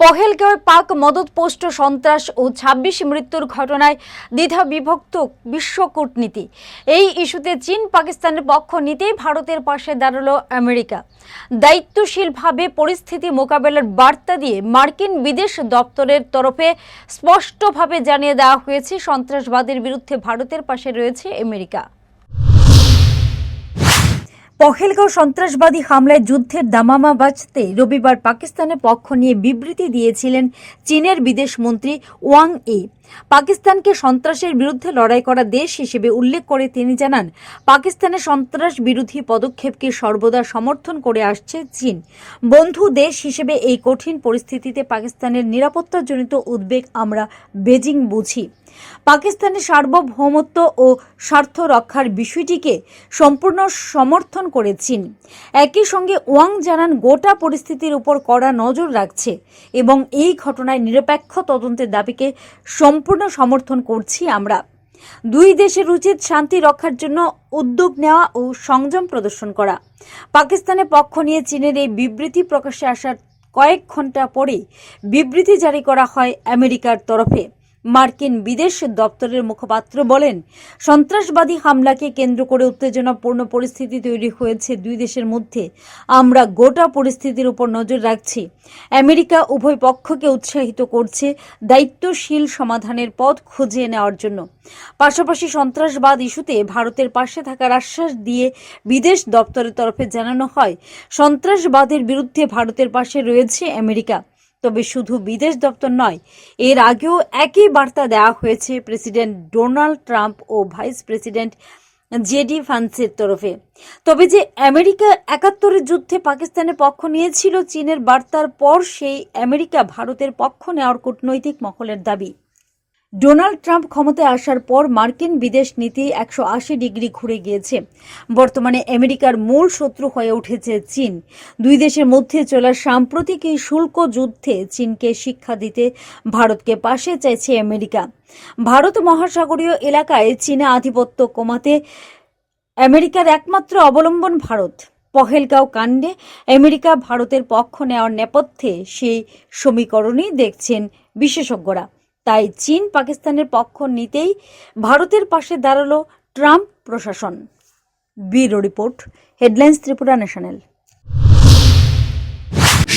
পহেলগাঁওয়ে পাক মদতপোষ্ট সন্ত্রাস ও ছাব্বিশ মৃত্যুর ঘটনায় দ্বিধা বিভক্ত বিশ্ব কূটনীতি। এই ইস্যুতে চীন পাকিস্তানের পক্ষ নিতেই ভারতের পাশে দাঁড়াল আমেরিকা। দায়িত্বশীলভাবে পরিস্থিতি মোকাবেলার বার্তা দিয়ে মার্কিন বিদেশ দপ্তরের তরফে স্পষ্টভাবে জানিয়ে দেওয়া হয়েছে, সন্ত্রাসবাদের বিরুদ্ধে ভারতের পাশে রয়েছে আমেরিকা। পহেলগাঁও সন্ত্রাসবাদী হামলায় যুদ্ধের দামামা বাঁচতে রবিবার পাকিস্তানের পক্ষ নিয়ে বিবৃতি দিয়েছিলেন চীনের বিদেশমন্ত্রী ওয়াং ই। পাকিস্তানকে সন্ত্রাসের বিরুদ্ধে লড়াই করা দেশ হিসেবে উল্লেখ করে তিনি জানান পাকিস্তানের সন্ত্রাস বিরোধী পদক্ষেপকে সর্বদা সমর্থন করে আসছে চীন। বন্ধু দেশ হিসেবে এই কঠিন পরিস্থিতিতে পাকিস্তানের নিরাপত্তাজনিত উদ্বেগ আমরা বেজিং বুঝি। পাকিস্তানের সার্বভৌমত্ব ও স্বার্থ রক্ষার বিষয়টিকে সম্পূর্ণ সমর্থন করে চীন। একই সঙ্গে ওয়াং জানান, গোটা পরিস্থিতির উপর কড়া নজর রাখছে এবং এই ঘটনায় নিরপেক্ষ তদন্তের দাবিকে সম্পূর্ণ সমর্থন করছি আমরা। দুই দেশের উচিত শান্তি রক্ষার জন্য উদ্যোগ নেওয়া ও সংযম প্রদর্শন করা। পাকিস্তানের পক্ষ নিয়ে চীনের এই বিবৃতি প্রকাশে আসার কয়েক ঘণ্টা পরেই বিবৃতি জারি করা হয় আমেরিকার তরফে। মার্কিন বিদেশ দপ্তরের মুখপাত্র বলেন, সন্ত্রাসবাদী হামলাকে কেন্দ্র করে উত্তেজনাপূর্ণ পরিস্থিতি তৈরি হয়েছে দুই দেশের মধ্যে। আমরা গোটা পরিস্থিতির উপর নজর রাখছি। আমেরিকা উভয় পক্ষকে উৎসাহিত করছে দায়িত্বশীল সমাধানের পথ খুঁজে নেওয়ার জন্য। পাশাপাশি সন্ত্রাসবাদ ইস্যুতে ভারতের পাশে থাকার আশ্বাস দিয়ে বিদেশ দপ্তরের তরফে জানানো হয়, সন্ত্রাসবাদের বিরুদ্ধে ভারতের পাশে রয়েছে আমেরিকা। তবে শুধু বিদেশ দপ্তর নয়, এর আগেও একই বার্তা দেওয়া হয়েছে প্রেসিডেন্ট ডোনাল্ড ট্রাম্প ও ভাইস প্রেসিডেন্ট জেডি ফান্সের তরফে। তবে যে আমেরিকা একাত্তরের যুদ্ধে পাকিস্তানের পক্ষ নিয়েছিল চীনের বার্তার পর সেই আমেরিকা ভারতের পক্ষ নেওয়ার কূটনৈতিক মহলের দাবি। ডোনাল্ড ট্রাম্প ক্ষমতায় আসার পর মার্কিন বিদেশ নীতি একশো আশি ডিগ্রি ঘুরে গিয়েছে। বর্তমানে আমেরিকার মূল শত্রু হয়ে উঠেছে চীন। দুই দেশের মধ্যে চলা সাম্প্রতিক এই শুল্ক যুদ্ধে চীনকে শিক্ষা দিতে ভারতকে পাশে চাইছে আমেরিকা। ভারত মহাসাগরীয় এলাকায় চীনা আধিপত্য কমাতে আমেরিকার একমাত্র অবলম্বন ভারত। পহেলগাঁও কাণ্ডে আমেরিকা ভারতের পক্ষ নেওয়ার নেপথ্যে সেই সমীকরণই দেখছেন বিশেষজ্ঞরা। তাই চীন পাকিস্তানের পক্ষ নিতেই ভারতের পাশে দাঁড়াল ট্রাম্প প্রশাসন। Bureau report, headlines Tripura national.